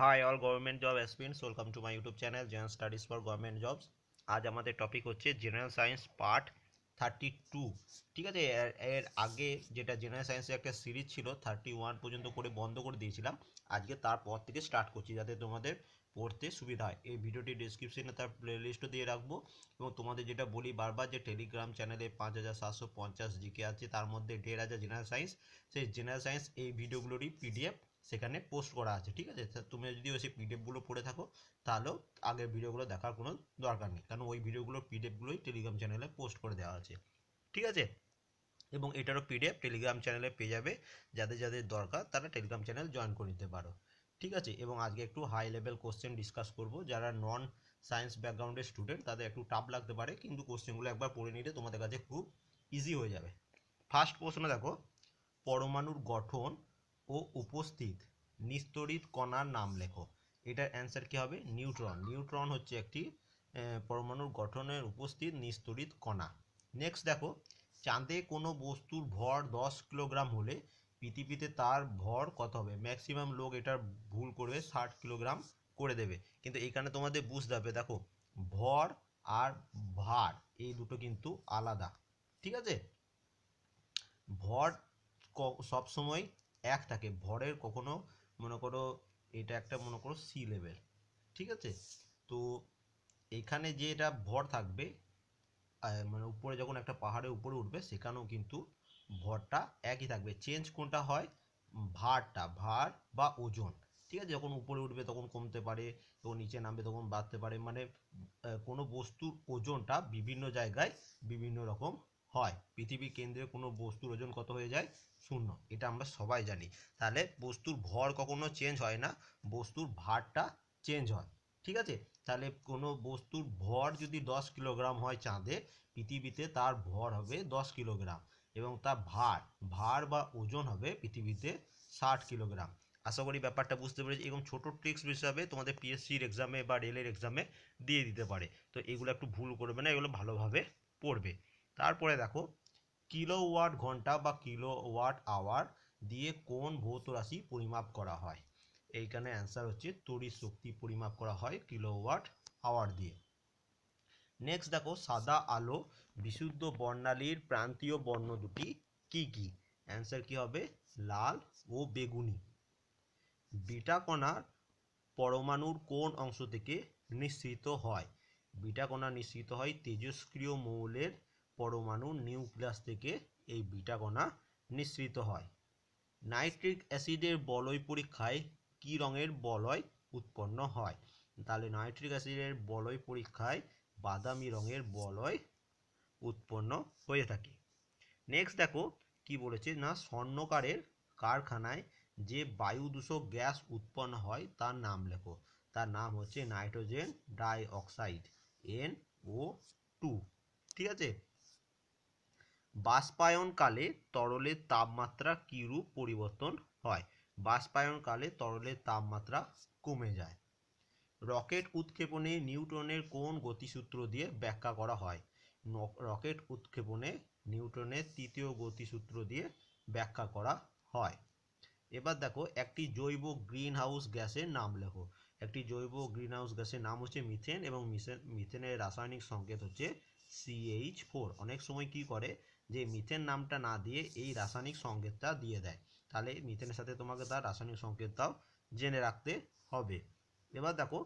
Hi all government job aspirants welcome to my YouTube channel general studies for government jobs আজ আমাদের topic হচ্ছে general science part thirty two ঠিক আছে? এর আগে যেটা জেনারেল সায়েন্সের একটা সিরিজ ছিল থার্টি ওয়ান পর্যন্ত করে বন্ধ করে দিয়েছিলাম। আজকে তারপর থেকে স্টার্ট করছি যাতে তোমাদের পড়তে সুবিধা হয়। এই ভিডিওটি ডিসক্রিপশনে তার প্লেলিস্টও দিয়ে রাখব এবং তোমাদের যেটা বলি, বারবার যে টেলিগ্রাম চ্যানেলে পাঁচ হাজার সাতশো পঞ্চাশ জিকে আছে, তার মধ্যে দেড় হাজার জেনারেল সায়েন্স সেই জেনারেল সায়েন্স এই ভিডিওগুলোরই পিডিএফ সেখানে পোস্ট করা আছে, ঠিক আছে? তুমি যদি ওই সেই পিডিএফগুলো পড়ে থাকো, তাহলেও আগের ভিডিওগুলো দেখার কোনো দরকার নেই। কারণ ওই ভিডিওগুলোর পিডিএফগুলোই টেলিগ্রাম চ্যানেলে পোস্ট করে দেওয়া আছে, ঠিক আছে? এবং এটারও পিডিএফ টেলিগ্রাম চ্যানেলে পেয়ে যাবে, যাদের যাদের দরকার তারা টেলিগ্রাম চ্যানেল জয়েন করে নিতে পারো, ঠিক আছে? এবং আজকে একটু হাই লেভেল কোশ্চেন ডিসকাস করব। যারা নন সায়েন্স ব্যাকগ্রাউন্ডের স্টুডেন্ট তাদের একটু টাফ লাগতে পারে, কিন্তু কোশ্চেনগুলো একবার পড়ে নিলে তোমাদের কাছে খুব ইজি হয়ে যাবে। ফার্স্ট প্রশ্ন দেখো, পরমাণুর গঠন ও উপস্থিত। নিস্তরিত কণার নাম লেখো। এটার অ্যান্সার কি হবে? নিউট্রন। নিউট্রন হচ্ছে একটি পরমাণুর গঠনের উপস্থিত নিস্তরিত কণা। নেক্সট দেখো, চাঁদে কোনো বস্তুর ভর দশ কিলোগ্রাম হলে পৃথিবীতে তার ভর কত হবে? ম্যাক্সিমাম লোক এটার ভুল করবে, ষাট কিলোগ্রাম করে দেবে। কিন্তু এখানে তোমাদের বুঝতে হবে, দেখো, ভর আর ভার, এই দুটো কিন্তু আলাদা। ঠিক আছে? ভর সবসময় এক থাকে ভরের কখনো মনে করো এটা একটা মনে করো সি লেভেল ঠিক আছে? তো এখানে যে এটা ভর থাকবে মানে উপরে যখন একটা পাহাড়ের উপরে উঠবে, সেখানেও কিন্তু ভরটা একই থাকবে। চেঞ্জ কোনটা হয়? ভারটা, ভার বা ওজন, ঠিক আছে? যখন উপরে উঠবে তখন কমতে পারে, যখন নিচে নামবে তখন বাড়তে পারে। মানে কোনো বস্তুর ওজনটা বিভিন্ন জায়গায় বিভিন্ন রকম হয়। পৃথিবীর কেন্দ্রে কোনো বস্তুর ওজন কত হয়ে যায়? শূন্য। এটা আমরা সবাই জানি। তাহলে বস্তুর ভর কখনো চেঞ্জ হয় না। বস্তুর ভারটা চেঞ্জ হয়। ঠিক আছে? তাহলে কোনো বস্তুর ভর যদি দশ কিলোগ্রাম হয় চাঁদে, পৃথিবীতে তার ভর হবে দশ কিলোগ্রাম এবং তার ভার ভার বা ওজন হবে পৃথিবীতে ষাট কিলোগ্রাম। আশা করি ব্যাপারটা বুঝতে পেরেছি। এবং ছোট ট্রিক্স হিসাবে তোমাদের পিএসসির এক্সামে বা রেলের এক্সামে দিয়ে দিতে পারে। তো এগুলো একটু ভুল করবে না, এগুলো ভালোভাবে পড়বে। তারপরে দেখো কিলোওয়াট ঘণ্টা বা কিলোওয়াট আওয়ার দিয়ে কোন ভৌত রাশি পরিমাপ করা হয়? এইখানে অ্যান্সার হচ্ছে তড়িৎ শক্তি পরিমাপ করা হয় কিলোওয়াট আওয়ার দিয়ে। নেক্সট দেখো, সাদা আলো বিশুদ্ধ বর্ণালীর প্রান্তীয় বর্ণ দুটি কি কি? অ্যান্সার কি হবে? লাল ও বেগুনি। বিটা কণার পরমাণুর কোন অংশ থেকে নিঃসৃত হয়? বিটা কণা নিঃসৃত হয় তেজস্ক্রিয় মৌলের পরমাণুর নিউক্লিয়াস থেকে এই বিটা কণা নিঃসৃত হয়। নাইট্রিক অ্যাসিডের বলয় পরীক্ষায় কি রঙের বলয় উৎপন্ন হয়? তাহলে নাইট্রিক অ্যাসিডের বলয় পরীক্ষায় বাদামি রঙের বলয় উৎপন্ন হয়ে থাকে। নেক্সট দেখো কি বলেছে না, স্বর্ণকারের কারখানায় যে বায়ু দূষক গ্যাস উৎপন্ন হয় তার নাম লেখো। তার নাম হচ্ছে nitrogen dioxide N O two ঠিক আছে? বাষ্পায়নকালে তরলের তাপমাত্রা কিরূপ পরিবর্তন হয়? বাষ্পায়নকালে তরলের তাপমাত্রা কমে যায়। রকেট উৎক্ষেপণে নিউটনের কোন গতিসূত্র দিয়ে ব্যাখ্যা করা হয়? রকেট উৎক্ষেপণে নিউটনের তৃতীয় গতিসূত্র দিয়ে ব্যাখ্যা করা হয়। এবার দেখো, একটি জৈব গ্রিন হাউস গ্যাসের নাম লেখো। একটি জৈব গ্রিন হাউস গ্যাসের নাম হচ্ছে মিথেন এবং মিথেন মিথেনের রাসায়নিক সংকেত হচ্ছে সিএইচ ফোর অনেক সময় কি করে? যে মিথেন নামটা না দিয়ে এই রাসায়নিক সংকেতটা দিয়ে দেয়। তাহলে মিথেনের সাথে তোমাকে তার রাসায়নিক সংকেতটাও জেনে রাখতে হবে। এবার দেখো,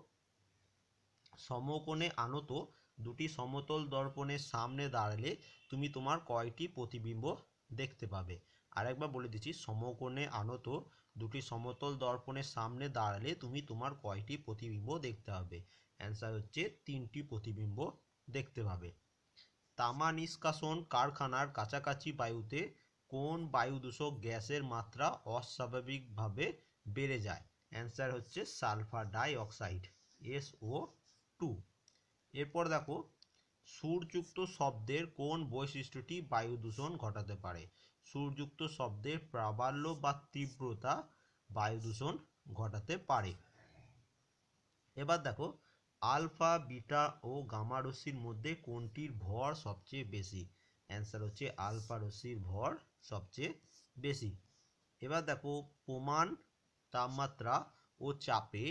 সমকোণে আনত দুটি সমতল দর্পণের সামনে দাঁড়ালে তুমি তোমার কয়টি প্রতিবিম্ব দেখতে পাবে? আরেকবার বলে দিচ্ছি, সমকোণে আনত দুটি সমতল দর্পণের সামনে দাঁড়ালে তুমি তোমার কয়টি প্রতিবিম্ব দেখতে হবে অ্যান্সার হচ্ছে তিনটি প্রতিবিম্ব দেখতে পাবে। তামা নিষ্কাশন কারখানার কাছাকাছি বায়ুতে কোন বায়ু দূষক গ্যাসের মাত্রা অস্বাভাবিকভাবে বেড়ে যায়? অ্যান্সার হচ্ছে sulphur dioxide S O two. এরপর দেখো সুরযুক্ত শব্দের কোন বৈশিষ্ট্যটি বায়ু দূষণ ঘটাতে পারে? সুরযুক্ত শব্দের প্রাবল্য বা তীব্রতা বায়ু দূষণ ঘটাতে পারে। এবার দেখো আলফা, বিটা ও গামা রশ্মির মধ্যে কোনটির ভর সবচেয়ে বেশি? অ্যান্সার হচ্ছে আলফা রশ্মির ভর সবচেয়ে বেশি। এবার দেখো, প্রমাণ, তাপমাত্রা ও চাপে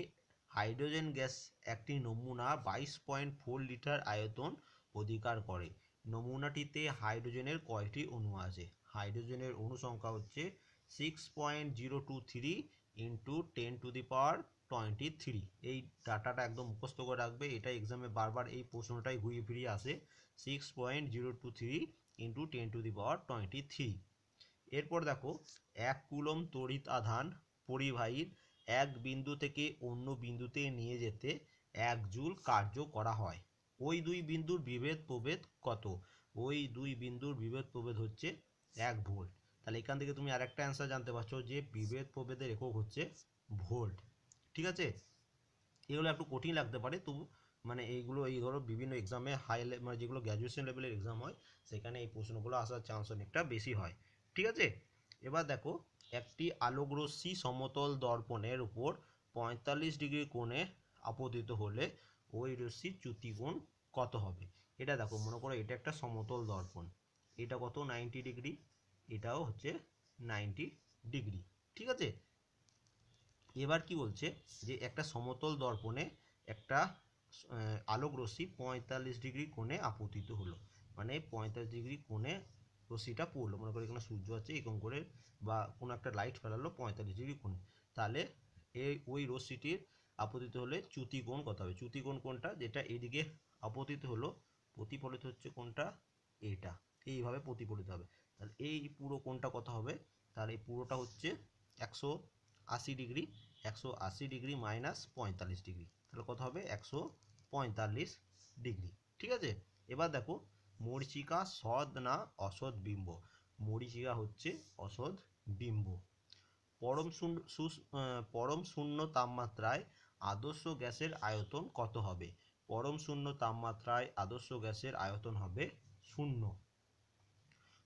হাইড্রোজেন গ্যাস একটি নমুনা বাইশ পয়েন্ট ফোর লিটার আয়তন অধিকার করে। নমুনাটিতে হাইড্রোজেনের কয়টি অণু আছে? হাইড্রোজেনের অণু সংখ্যা হচ্ছে six point zero two three into ten to the power twenty three এই ডাটাটা একদম মুখস্থ করে রাখবে। এটা এক্সামে বারবার এই প্রশ্নটাই ঘুরিয়ে ফিরিয়ে আসে। Six point zero two three into ten to the power twenty three এরপর দেখো, এক কুলম তড়িৎ আধান পরিবাহীর এক বিন্দু থেকে অন্য বিন্দুতে নিয়ে যেতে এক জুল কার্য করা হয়। ওই দুই বিন্দুর বিভেদ প্রভেদ কত? ওই দুই বিন্দুর বিভেদ প্রভেদ হচ্ছে এক ভোল্ট। তাহলে এখান থেকে তুমি আরেকটা অ্যান্সার জানতে পারছ যে বিভেদ প্রভেদের একক হচ্ছে ভোল্ট। ঠিক আছে? এগুলো একটু কঠিন লাগতে পারে, তবু মানে এইগুলো, এই ধরো বিভিন্ন এক্সামে হাই মানে যেগুলো গ্র্যাজুয়েশন লেভেলের এক্সাম হয়, সেখানে এই প্রশ্নগুলো আসার চান্স অনেকটা বেশি হয়। ঠিক আছে? এবার দেখো, একটি আলোকরশ্মি সমতল দর্পণের উপর পঁয়তাল্লিশ ডিগ্রি কোণে আপতিত হলে ওই রশ্মির চ্যুতিকোণ কত হবে? এটা দেখো, মনে করো এটা একটা সমতল দর্পণ। এটা কত? Ninety degree. এটাও হচ্ছে নাইনটি ডিগ্রি। ঠিক আছে? এবার কি বলছে? যে একটা সমতল দর্পণে একটা আলোক রশ্মি পঁয়তাল্লিশ ডিগ্রি কোণে আপতিত হলো। মানে পঁয়তাল্লিশ ডিগ্রি কোণে রশ্মিটা পড়ল। মনে করো এখানে সূর্য আছে, এরকম করে বা কোনো একটা লাইট ফেলালো পঁয়তাল্লিশ ডিগ্রি কোণে। তাহলে এই ওই রশ্মিটির আপতিত হলে চ্যুতি কোণ কত হবে? চ্যুতি কোণ কোনটা যেটা এদিকে আপতিত হলো, প্রতিফলিত হচ্ছে কোনটা এটা। এইভাবে প্রতিফলিত হবে। তাহলে এই পুরো কোণটা কত হবে? তাহলে এই পুরোটা হচ্ছে একশো আশি ডিগ্রি, একশো আশি ডিগ্রি মাইনাস পঁয়তাল্লিশ ডিগ্রি। তাহলে কত হবে? একশো পঁয়তাল্লিশ ডিগ্রি। ঠিক আছে? এবার দেখো, মরিচিকা সৎ না অসৎ বিম্ব? মরিচিকা হচ্ছে অসৎ বিম্ব। পরম শূন্য পরম শূন্য তাপমাত্রায় আদর্শ গ্যাসের আয়তন কত হবে? পরম শূন্য তাপমাত্রায় আদর্শ গ্যাসের আয়তন হবে শূন্য।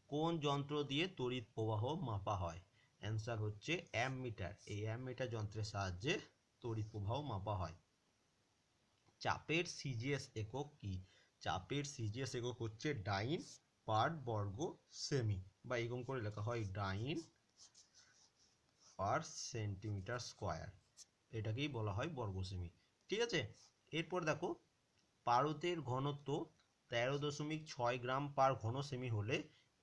কোন যন্ত্র দিয়ে তড়িৎ প্রবাহ মাপা হয়? অ্যান্সার হচ্ছে অ্যামমিটার এই অ্যামমিটার যন্ত্রের সাহায্যে তড়িৎ প্রবাহ মাপা হয়। চাপের সিজিএস একক কি? চাপের সিজিএস একক হচ্ছে ডাইন পার বর্গ সেমি। বা এরকম করে লেখা হয় ডাইন পার সেন্টিমিটার স্কোয়ার। এটাকেই বলা হয় বর্গ সেমি। ঠিক আছে? এরপর দেখো পারদের ঘনত্ব তেরো দশমিক ছয় গ্রাম পার ঘন সেমি হলে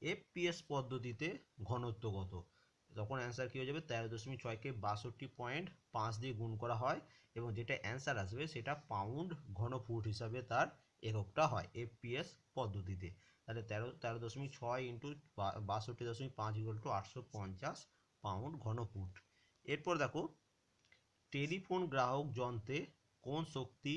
এফপিএস পদ্ধতিতে ঘনত্ব কত? তখন অ্যান্সার কী হয়ে যাবে? তেরো দশমিক ছয়কে বাষট্টি পয়েন্ট পাঁচ দিয়ে গুণ করা হয় এবং যেটা অ্যান্সার আসবে সেটা পাউন্ড ঘন ফুট হিসাবে তার এককটা হয় এফপিএস পদ্ধতিতে। তাহলে তেরো তেরো দশমিক ছয় ইন্টু বাষট্টি দশমিক পাঁচ ইকুয়াল টু আটশো পঞ্চাশ পাউন্ড ঘন ফুট। এরপর দেখো, টেলিফোন গ্রাহক যন্ত্রে কোন শক্তি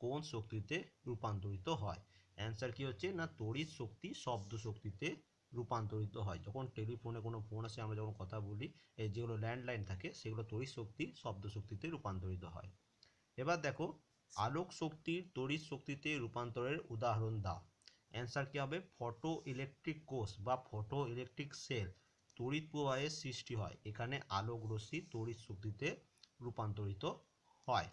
কোন শক্তিতে রূপান্তরিত হয়? অ্যান্সার কি হচ্ছে? না, তড়িৎ শক্তি, শব্দ শক্তিতে রূপান্তরিত হয়। যখন টেলিফোনে কোনো ফোন আসে, আমরা যখন কথা বলি এই যেগুলো ল্যান্ডলাইন থাকে, সেগুলো তড়িৎ শক্তি, শব্দ শক্তিতে রূপান্তরিত হয়। এবার দেখো, আলোক শক্তির তড়িৎ শক্তিতে রূপান্তরের উদাহরণ দাও। অ্যান্সার কি হবে? ফটো ইলেকট্রিক কোষ বা ফটো ইলেকট্রিক সেল তড়িৎ প্রবাহের সৃষ্টি হয়। এখানে আলোক রশ্মি তড়িৎ শক্তিতে রূপান্তরিত হয়।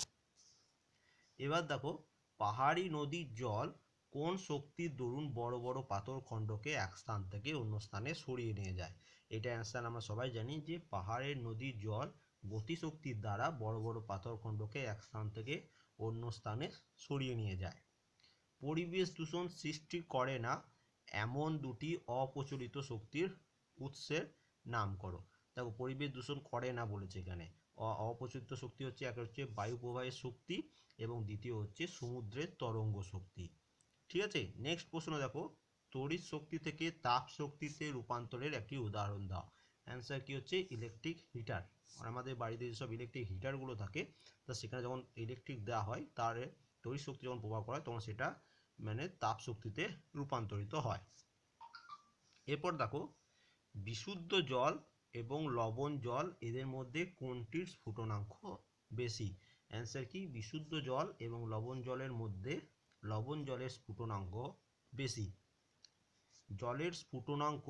এবার দেখো, পাহাড়ি নদীর জল কোন শক্তির দরুন বড় বড় পাথর খণ্ডকে এক স্থান থেকে অন্য স্থানে সরিয়ে নিয়ে যায়? এটা অ্যান্সার আমরা সবাই জানি যে পাহাড়ের নদীর জল গতিশক্তির দ্বারা বড় বড় পাথর খণ্ডকে এক স্থান থেকে অন্য স্থানে সরিয়ে নিয়ে যায়। পরিবেশ দূষণ সৃষ্টি করে না, এমন দুটি অপ্রচলিত শক্তির উৎসের নাম করো। দেখো, পরিবেশ দূষণ করে না বলেছে এখানে। অপ্রচলিত শক্তি হচ্ছে, এক হচ্ছে বায়ু প্রবাহের শক্তি এবং দ্বিতীয় হচ্ছে সমুদ্রের তরঙ্গ শক্তি। ঠিক আছে? নেক্সট প্রশ্ন দেখো। তড়িৎ শক্তি থেকে তাপ শক্তিতে রূপান্তরের একটি উদাহরণ দাও। অ্যান্সার কি হচ্ছে? ইলেকট্রিক হিটার আর আমাদের বাড়িতে যেসব ইলেকট্রিক হিটারগুলো থাকে, তা সেখানে যখন ইলেকট্রিক দেওয়া হয়, তার তড়িৎ শক্তি যখন প্রভাব হয় তখন সেটা মানে তাপ শক্তিতে রূপান্তরিত হয়। এরপর দেখো, বিশুদ্ধ জল এবং লবণ জল এদের মধ্যে কোনটির স্ফুটনাঙ্ক বেশি? অ্যান্সার কি? বিশুদ্ধ জল এবং লবণ জলের মধ্যে লবণ জলের স্ফুটনাঙ্ক বেশি। জলের স্ফুটনাঙ্ক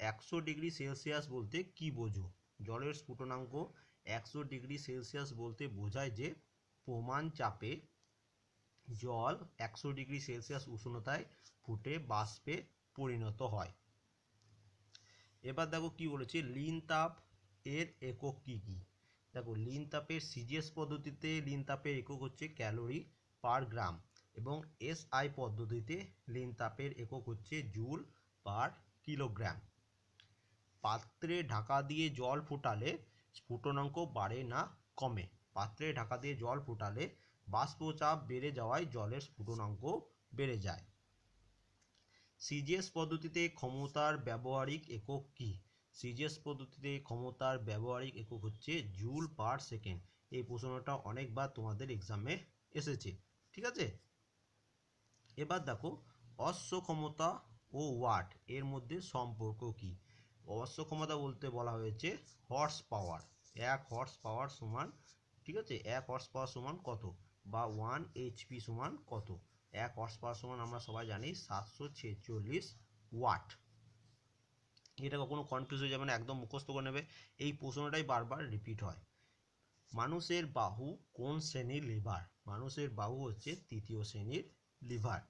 একশো ডিগ্রি সেলসিয়াস বলতে কি বোঝো? জলের স্ফুটনাঙ্ক একশো ডিগ্রি সেলসিয়াস বলতে বোঝায় যে প্রমাণ চাপে জল একশো ডিগ্রি সেলসিয়াস উষ্ণতায় ফুটে, বাষ্পে পরিণত হয়। এবার দেখো কি বলেছে, লিন তাপ এর একক কি কি? দেখো, লিন তাপের সিজিএস পদ্ধতিতে লিন তাপের একক হচ্ছে ক্যালোরি পার গ্রাম। এবং এসআই পদ্ধতিতে লিন তাপের একক হচ্ছে জুল পার কিলোগ্রাম। পাত্রে ঢাকা দিয়ে জল ফোটালে স্ফুটনাঙ্ক বাড়ে না, কমে। পাত্রে ঢাকা দিয়ে জল ফোটালে বাষ্পচাপ বেড়ে যাওয়ায় জলের স্ফুটনাঙ্ক বেড়ে যায়। সিজিএস পদ্ধতিতে ক্ষমতার ব্যবহারিক একক কি? সিজিএস পদ্ধতিতে ক্ষমতার ব্যবহারিক একক হচ্ছে জুল পার সেকেন্ড। এই প্রশ্নটা অনেকবার তোমাদের এক্সামে এসেছে। ঠিক আছে? এবার দেখো অশ্ব ক্ষমতা ও ওয়াট এর মধ্যে সম্পর্ক কি? অশ্ব ক্ষমতা বলতে বলা হয়েছে হর্স পাওয়ার এক হর্স পাওয়ার সমান, ঠিক আছে? এক হর্স পাওয়ার সমান কত? বা ওয়ান এইচপি সমান কত? এক হর্স পাওয়ার সমান আমরা সবাই জানি সাতশো ছেচল্লিশ ওয়াট এটা কখনো কনফিউজ হয়ে যাবে না, একদম মুখস্থ করে নেবে। এই প্রশ্নটাই বারবার রিপিট হয়। মানুষের বাহু কোন শ্রেণির লিভার মানুষের বাহু হচ্ছে তৃতীয় শ্রেণির লিভার।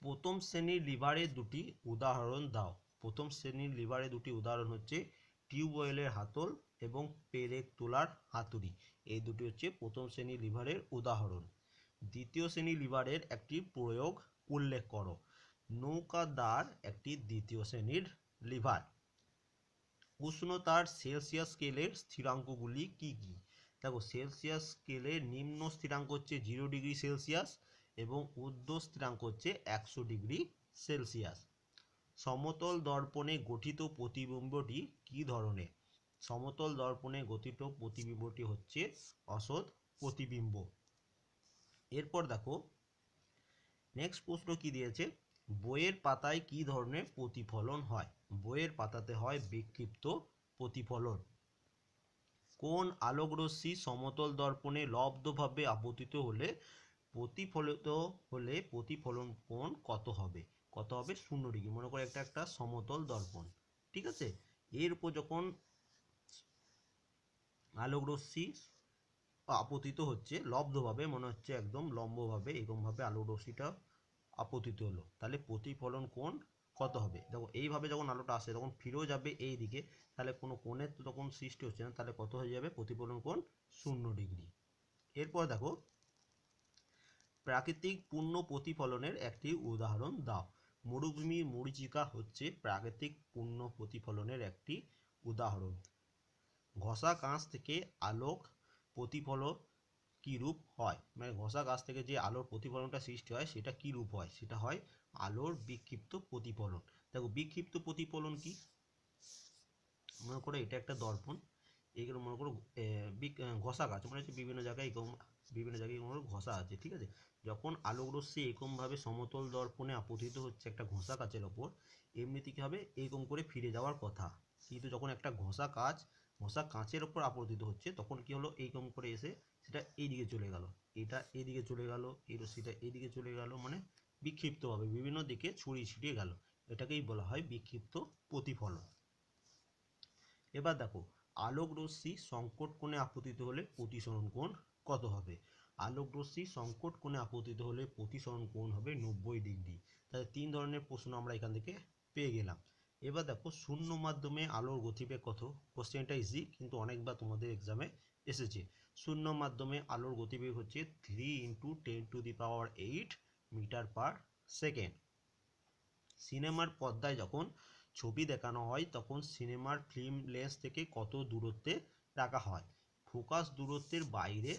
প্রথম শ্রেণির লিভারের দুটি উদাহরণ দাও। প্রথম শ্রেণির লিভারের দুটি উদাহরণ হচ্ছে টিউবওয়েলের হাতল এবং পেরেক তোলার হাতুড়ি। এই দুটি হচ্ছে প্রথম শ্রেণির লিভারের উদাহরণ। দ্বিতীয় শ্রেণির লিভারের একটি প্রয়োগ উল্লেখ করো। নৌকাদার একটি দ্বিতীয় শ্রেণির লিভার। উষ্ণতার সেলসিয়াস স্কেলের স্থিরাঙ্কগুলি কি কি? দেখো সেলসিয়াস স্কেলের নিম্ন স্থিরাঙ্ক হচ্ছে জিরো ডিগ্রি সেলসিয়াস এবং ঊর্ধ্ব স্থিরাঙ্ক হচ্ছে একশো ডিগ্রি সেলসিয়াস। সমতল দর্পণে গঠিত প্রতিবিম্বটি কি ধরনের? সমতল দর্পণে গঠিত প্রতিবিম্বটি হচ্ছে অসৎ প্রতিবিম্ব। এরপর দেখো নেক্সট প্রশ্ন কি দিয়েছে? বইয়ের পাতায় কি ধরনের প্রতিফলন হয়? বইয়ের পাতাতে হয় বিক্ষিপ্ত প্রতিফলন। কোন আলোকরশ্মি সমতল দর্পণে লব্ধভাবে আপতিত হলে প্রতিফলিত হলে প্রতিফলন কোণ কত হবে? কত হবে? শূন্য ডিগ্রি। মনে করে একটা একটা সমতল দর্পণ। ঠিক আছে? এর উপর যখন আলোকরশ্মি আপতিত হচ্ছে, লব্ধভাবে, মনে হচ্ছে একদম লম্বভাবে, এরকমভাবে আলোক রশ্মিটা আপতিত হলো, তাহলে প্রতিফলন কোণ কত হবে? দেখো, এইভাবে যখন আলোটা আসে, তখন ফিরেও যাবে এই দিকে তাহলে কোনো কোণের তো তখন সৃষ্টি হচ্ছে না, তাহলে কত হয়ে যাবে? প্রতিফলন কোণ শূন্য ডিগ্রি। এরপর দেখো, প্রাকৃতিক পূর্ণ প্রতিফলনের একটি উদাহরণ দাও। মরুভূমির মরিচিকা হচ্ছে প্রাকৃতিক পূর্ণ প্রতিফলনের একটি উদাহরণ। ঘষা কাঁচ থেকে আলোক প্রতিফলন কী রূপ হয়? মানে ঘষা গাছ থেকে যে আলোর প্রতিফলনটা সৃষ্টি হয়, সেটা কী রূপ হয়? সেটা হয় আলোর বিক্ষিপ্ত প্রতিফলন। দেখো, বিক্ষিপ্ত প্রতিফলন কি? মনে করো এটা একটা দর্পণ এইগুলো মনে করো ঘষা গাছ। মানে হচ্ছে বিভিন্ন জায়গায় এরকম, বিভিন্ন জায়গায় মনে ঘষা আছে, ঠিক আছে? যখন আলোক রশ্মি এরকমভাবে সমতল দর্পণে আপতিত হচ্ছে একটা ঘষা কাচের ওপর, এমনিতে কী হবে? এরকম করে ফিরে যাওয়ার কথা। কিন্তু যখন একটা ঘষা কাচ ঘষা কাঁচের ওপর আপতিত হচ্ছে, তখন কি হলো? এইরকম করে এসে সেটা এইদিকে চলে গেল। এটা এইদিকে চলে গেল, এই রশ্মিটা এইদিকে চলে গেল মানে বিক্ষিপ্তভাবে বিভিন্ন দিকে ছড়িয়ে ছিটিয়ে গেল। এটাকেই বলা হয় বিক্ষিপ্ত প্রতিফলন। এবার দেখো আলোক রশ্মি সংকট কোণে আপতিত হলে প্রতিসরণ কোণ কত হবে? আলোক রশ্মি সংকট কোণে আপতিত হলে প্রতিসরণ কোণ হবে নব্বই ডিগ্রি। তাহলে তিন ধরনের প্রশ্ন আমরা এখান থেকে পেয়ে গেলাম। এবার দেখো, শূন্য মাধ্যমে আলোর গতিবেগ কত? কোশ্চেনটা ইজি কিন্তু অনেকবার তোমাদের এক্সামে এসেছে। শূন্য মাধ্যমে আলোর গতিবেগ হচ্ছে three into ten to the power eight metre per second. সিনেমার পর্দায় যখন ছবি দেখানো হয়, তখন সিনেমার ফিল্ম লেন্স থেকে কত দূরত্বে রাখা হয়? ফোকাস দূরত্বের বাইরে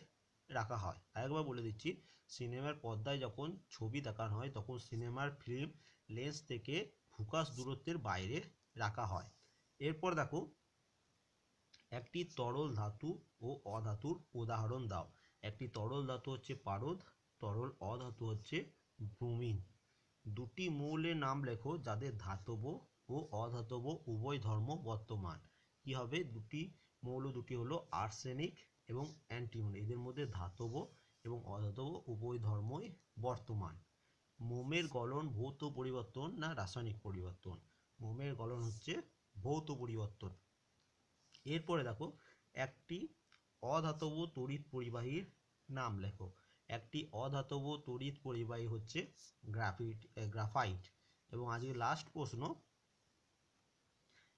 রাখা হয়। আরেকবার বলে দিচ্ছি, সিনেমার পর্দায় যখন ছবি দেখানো হয়, তখন সিনেমার ফিল্ম লেন্স থেকে ফোকাস দূরত্বের বাইরে রাখা হয়। এরপর দেখো, একটি তরল ধাতু ও অধাতুর উদাহরণ দাও। একটি তরল ধাতু হচ্ছে পারদ তরল অধাতু হচ্ছে ব্রোমিন। দুটি মৌলের নাম লেখো যাদের ধাতব ও অধাতব উভয় ধর্ম বর্তমান। কি হবে? দুটি মৌল দুটি হলো আর্সেনিক এবং অ্যান্টিমন। এদের মধ্যে ধাতব এবং অধাতব উভয় ধর্মই বর্তমান। মোমের গলন ভৌত পরিবর্তন না রাসায়নিক পরিবর্তন? মোমের গলন হচ্ছে ভৌত পরিবর্তন। এরপরে দেখো, একটি অধাতব তড়িৎ পরিবাহীর নাম লেখো। একটি অধাতব তড়িৎ পরিবাহী হচ্ছে গ্রাফিট গ্রাফাইট। এবং আজকে লাস্ট প্রশ্ন,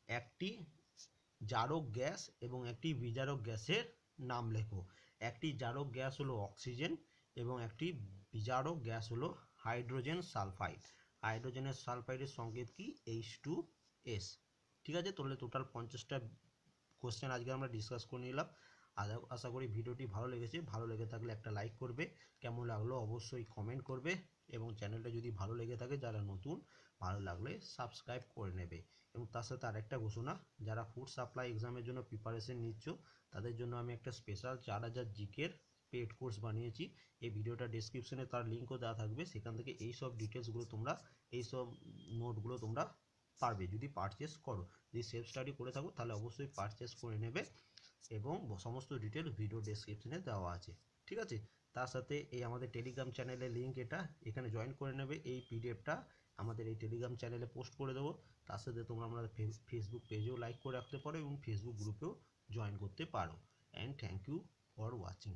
একটি জারক গ্যাস এবং একটি বিজারক গ্যাসের নাম লেখো। একটি জারক গ্যাস হলো অক্সিজেন এবং একটি বিজারক গ্যাস হলো হাইড্রোজেন সালফাইড। হাইড্রোজেনের সালফাইডের সংকেত কি? এইচ টু এস ঠিক আছে? তাহলে টোটাল পঞ্চাশটা কোশ্চেন আজকে আমরা ডিসকাস করে নিলাম। আশা- আশা করি ভিডিওটি ভালো লেগেছে। ভালো লেগে থাকলে একটা লাইক করবে। কেমন লাগল অবশ্যই কমেন্ট করবে এবং চ্যানেলটা যদি ভালো লেগে থাকে, যারা নতুন, ভালো লাগলে সাবস্ক্রাইব করে নেবে। এবং তার সাথে আরেকটা ঘোষণা, যারা ফুড সাপ্লাই এক্সামের জন্য প্রিপারেশন নিচ্ছ, তাদের জন্য আমি একটা স্পেশাল চার হাজার জিকের পেড কোর্স বানিয়েছি। এই ভিডিওটা ডেসক্রিপশনে তার লিঙ্কও দেওয়া থাকবে। সেখান থেকে এই সব ডিটেলসগুলো তোমরা, এই সব নোটগুলো তোমরা পারবে। যদি পারচেস করো, যদি সেলফ স্টাডি করে থাকো, তাহলে অবশ্যই পারচেস করে নেবে। এবং সমস্ত ডিটেল ভিডিও ডেসক্রিপশনে দেওয়া আছে। ঠিক আছে? তার সাথে এই আমাদের টেলিগ্রাম চ্যানেলের লিঙ্ক এটা, এখানে জয়েন করে নেবে। এই পিডিএফটা আমাদের এই টেলিগ্রাম চ্যানেলে পোস্ট করে দেবো। তার সাথে তোমরা আমাদের ফেসবুক পেজেও লাইক করে রাখতে পারো এবং ফেসবুক গ্রুপেও জয়েন করতে পারো। And thank you for watching